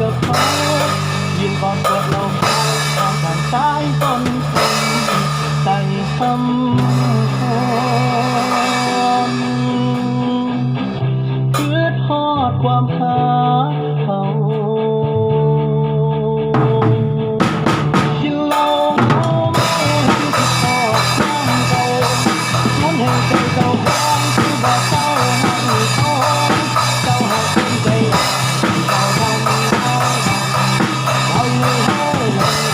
กับเขายืนกอดกับเราตามทางสานยต้นคนใส่คำขอ Bye.